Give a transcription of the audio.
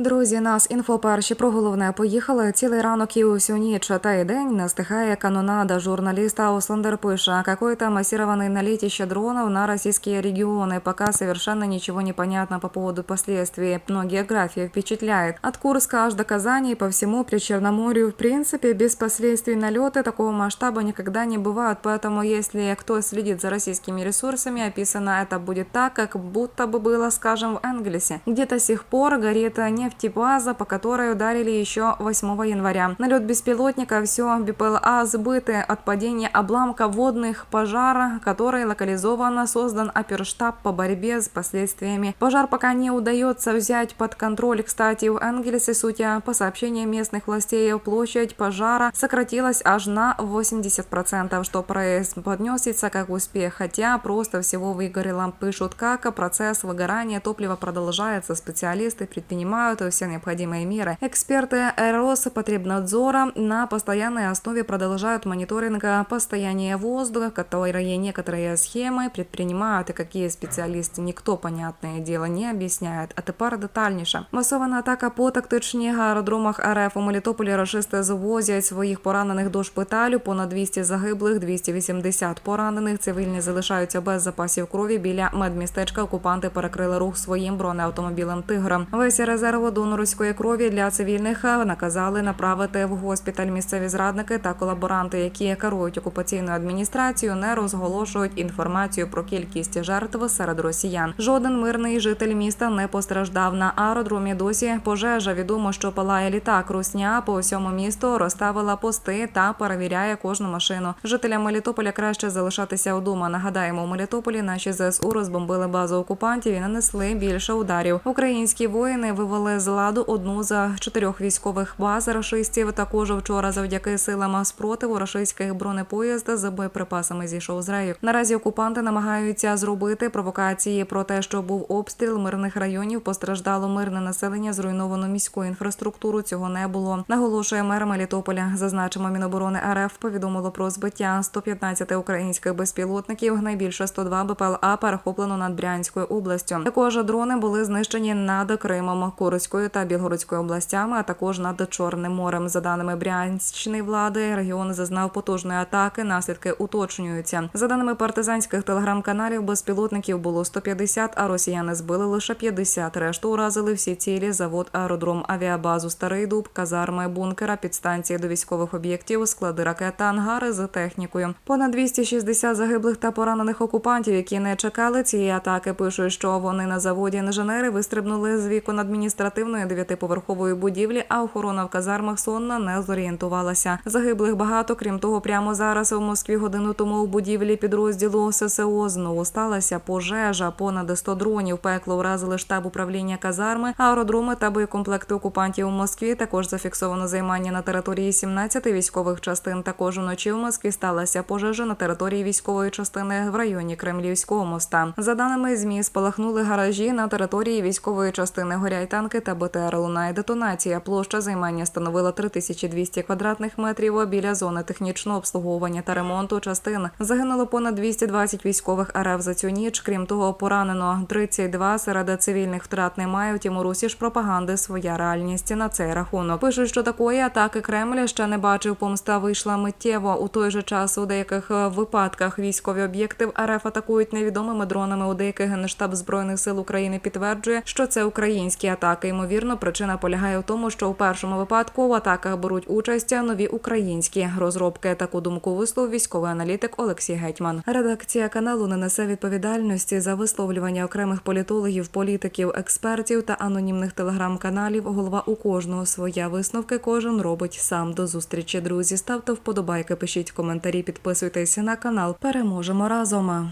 Друзі, нас інфо перші про головне поїхали. Цілий ранок і усю ніч та й день не стихає канонада. Журналиста Ослендер пише, какой-то массированный налетище дронов на российские регионы. Пока совершенно ничего не понятно по поводу последствий, но география впечатляет. От Курска аж до Казани и по всему Причерноморью. В принципе, без последствий налеты такого масштаба никогда не бывают, поэтому если кто следит за российскими ресурсами, описано это будет так, как будто бы было, скажем, в Энгельсе, где до сих пор горит нефтебаза, по которой ударили еще 8 января. Налет беспилотника, все БПЛА сбыты от падения обломка водных пожара, который локализованно создан оперштаб по борьбе с последствиями. Пожар пока не удается взять под контроль. Кстати, в Энгельсе, судя по сообщениям местных властей, площадь пожара сократилась аж на 80%, что преподносится как успех, хотя просто всего выгорело. Пишут, как процесс выгорания топлива продолжается. Специалисты предпринимают все необходимые меры. Эксперты Роспотребнадзора на постоянной основе продолжают мониторинг состояния воздуха, которые некоторые схемы предпринимают и какие специалисты никто, понятное дело, не объясняет. А тепер детальніше. Масована атака по тактичних аеродромах РФ у Мелітополі рашисти завозять своїх поранених до шпиталю. Понад 200 загиблих, 280 поранених. Цивільні залишаються без запасів крові. Біля медмістечка окупанти перекрили рух своїм бронеавтомобілем Тигра. Весь резерв донорської крові для цивільних наказали направити в госпіталь. Місцеві зрадники та колаборанти, які керують окупаційною адміністрацією, не розголошують інформацію про кількість жертв серед росіян. Жоден мирний житель міста не постраждав на аеродромі. Досі пожежа відомо, що палає літак. Русня по всьому місту розставила пости та перевіряє кожну машину. Жителям Мелітополя краще залишатися вдома. Нагадаємо, у Мелітополі наші ЗСУ розбомбили базу окупантів і нанесли більше ударів. Українські воїни вивели з ладу одну з чотирьох військових баз рашистів. Також вчора, завдяки силам спротиву, рашистських бронепоїзд з боєприпасами зійшов з рею. Наразі окупанти намагаються зробити провокації про те, що був обстріл мирних районів. Постраждало мирне населення, зруйновано міську інфраструктуру. Цього не було. Наголошує мер Мелітополя. Зазначимо, Міноборони РФ повідомило про збиття 115 українських безпілотників. Найбільше 102 БПЛА перехоплено над Брянською областю. Також дрони були знищені над Кримом, Курською та Білгородською областями, а також над Чорним морем. За даними Брянщини влади, регіон зазнав потужної атаки. Наслідки уточнюються. За даними партизанських телеграм-каналів, безпілотників було 150, а росіяни збили лише 50. Решту уразили всі цілі: завод, аеродром, авіабазу, старий дуб, казарми, бункера, підстанції до військових об'єктів, склади ракет та ангари з технікою. Понад 260 загиблих та поранених окупантів, які не чекали цієї атаки. Пишуть, що вони на заводі інженери вистрибнули з вікон адміністративної дев'ятиповерхової будівлі, а охорона в казармах сонна не зорієнтувалася. Загиблих багато. Крім того, прямо зараз у Москві годину тому у будівлі підрозділу ССО знову сталася пожежа. Понад 100 дронів пекло вразили штаб управління казарми, аеродроми та боєкомплекти окупантів у Москві. Також зафіксовано займання на території 17 військових частин. Також уночі в Москві сталася пожежа на території військової частини в районі Кремлівського моста. За даними змі, спалахнули гаражі на території військової частини. Горять танки та БТР. Лунає детонація. Площа займання становила 3200 квадратних метрів. Біля зони технічного обслуговування та ремонту частин загинуло понад 220 військових РФ за цю ніч. Крім того, поранено 32 серед цивільних втрат немає. Втім, у Русі ж пропаганди своя реальність на цей рахунок. Пишуть, що такої атаки Кремля ще не бачив. Помста вийшла миттєво. У той же час у деяких випадках військові об'єкти в РФ атакують невідомими дронами. У деяких генштаб збройних сил України підтверджує, що це українські атаки. Ймовірно, причина полягає в тому, що у першому випадку в атаках беруть участь нові українські розробки. Таку думку висловив військовий аналітик Олексій Гетьман. Редакція каналу не несе відповідальності за висловлювання окремих політологів, політиків, експертів та анонімних телеграм-каналів. Голова у кожного своя висновки. Кожен робить сам. До зустрічі, друзі. Ставте вподобайки, пишіть коментарі, підписуйтесь на канал. Переможемо разом.